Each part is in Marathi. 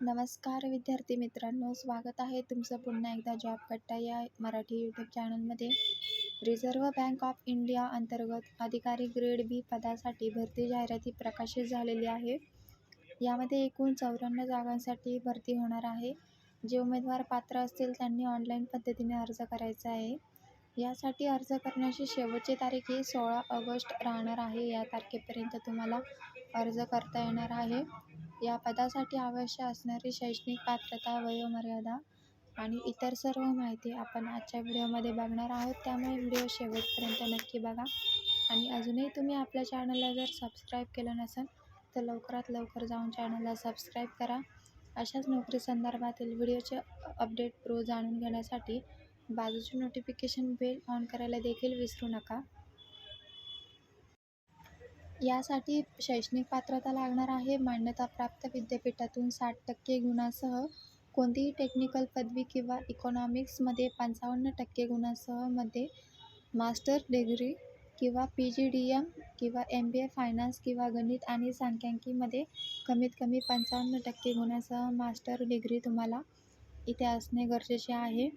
नमस्कार विद्यार्थी मित्रांनो स्वागत आहे तुमचं पुन्हा एकदा जॉब कट्टा या मराठी यूट्यूब चॅनलमध्ये रिझर्व्ह बँक ऑफ इंडिया अंतर्गत अधिकारी ग्रेड बी पदासाठी भरती जाहिराती प्रकाशित झालेली आहे. यामध्ये एकूण चौऱ्याण्णव जागांसाठी भरती होणार आहे. जे उमेदवार पात्र असतील त्यांनी ऑनलाईन पद्धतीने अर्ज करायचा आहे. यासाठी अर्ज करण्याची शेवटची तारीख ही सोळा ऑगस्ट राहणार आहे. या तारखेपर्यंत तुम्हाला अर्ज करता येणार आहे. या पदासाठी आवश्यक असणारी शैक्षणिक पात्रता वयोमर्यादा आणि इतर सर्व माहिती आपण आजच्या व्हिडिओमध्ये बघणार आहोत. त्यामुळे व्हिडिओ शेवटपर्यंत नक्की बघा. आणि अजूनही तुम्ही आपल्या चॅनलला जर सबस्क्राईब केलं नसेल तर लवकरात लवकर जाऊन चॅनलला सबस्क्राईब करा. अशाच नोकरी संदर्भातील व्हिडिओचे अपडेट रोज जाणून घेण्यासाठी बाजूची नोटिफिकेशन बेल ऑन करायला देखील विसरू नका. यासाठी शैक्षणिक पात्रता लागणार आहे. मान्यताप्राप्त विद्यापीठातून साठ टक्के गुणांसह कोणतीही टेक्निकल पदवी किंवा इकॉनॉमिक्समध्ये पंचावन्न टक्के गुणांसहमध्ये मास्टर डिग्री किंवा पी जी डी एम किंवा एम बी ए फायनान्स किंवा गणित आणि सांख्यिकीमध्ये कमीत कमी पंचावन्न टक्के गुणांसह मास्टर डिग्री तुम्हाला इथे असणे गरजेचे आहे.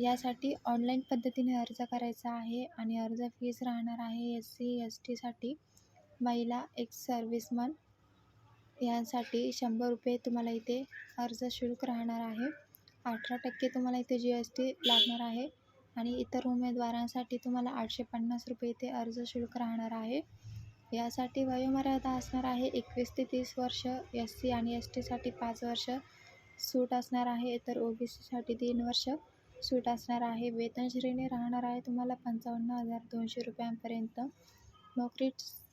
यासाठी ऑनलाईन पद्धतीने अर्ज करायचा आहे आणि अर्ज फीस राहणार आहे एस सी एस टीसाठी महिला एक्स सर्व्हिसमन यांसाठी शंभर रुपये तुम्हाला इथे अर्ज शुल्क राहणार आहे. अठरा टक्के तुम्हाला इथे जी एस टी लागणार आहे आणि इतर उमेदवारांसाठी तुम्हाला आठशे पन्नास रुपये इथे अर्ज शुल्क राहणार आहे. यासाठी वयोमर्यादा असणार आहे एकवीस ते तीस वर्ष एस सी आणि एस टीसाठी पाच वर्ष. सूट असणार आहे तर ओ बी सीसाठी तीन वर्ष. सूट असणार आहे. वेतनश्रेणी राहणार आहे तुम्हाला पंचावन्न हजार दोनशे रुपयांपर्यंत. नोकरी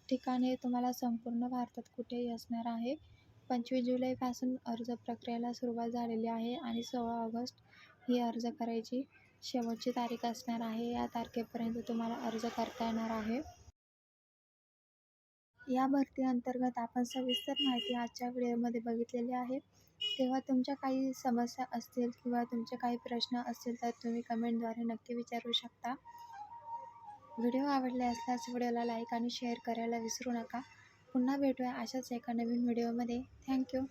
ठिकाणे तुम्हाला संपूर्ण भारतात कुठेही असणार आहे. पंचवीस जुलैपासून अर्ज प्रक्रियेला सुरुवात झालेली आहे आणि सोळा ऑगस्ट ही अर्ज करायची शेवटची तारीख असणार आहे. या तारखेपर्यंत तुम्हाला अर्ज करता येणार आहे. या भरती अंतर्गत आपण सविस्तर माहिती आजच्या व्हिडिओमध्ये बघितलेली आहे. तेव्हा तुमच्या काही समस्या असतील किंवा तुमचे काही प्रश्न असतील तर तुम्ही कमेंटद्वारे नक्की विचारू शकता. व्हिडिओ आवडले असल्यास व्हिडिओला लाईक आणि शेअर करायला विसरू नका. पुन्हा भेटूया अशाच एका नवीन व्हिडिओमध्ये. थँक्यू.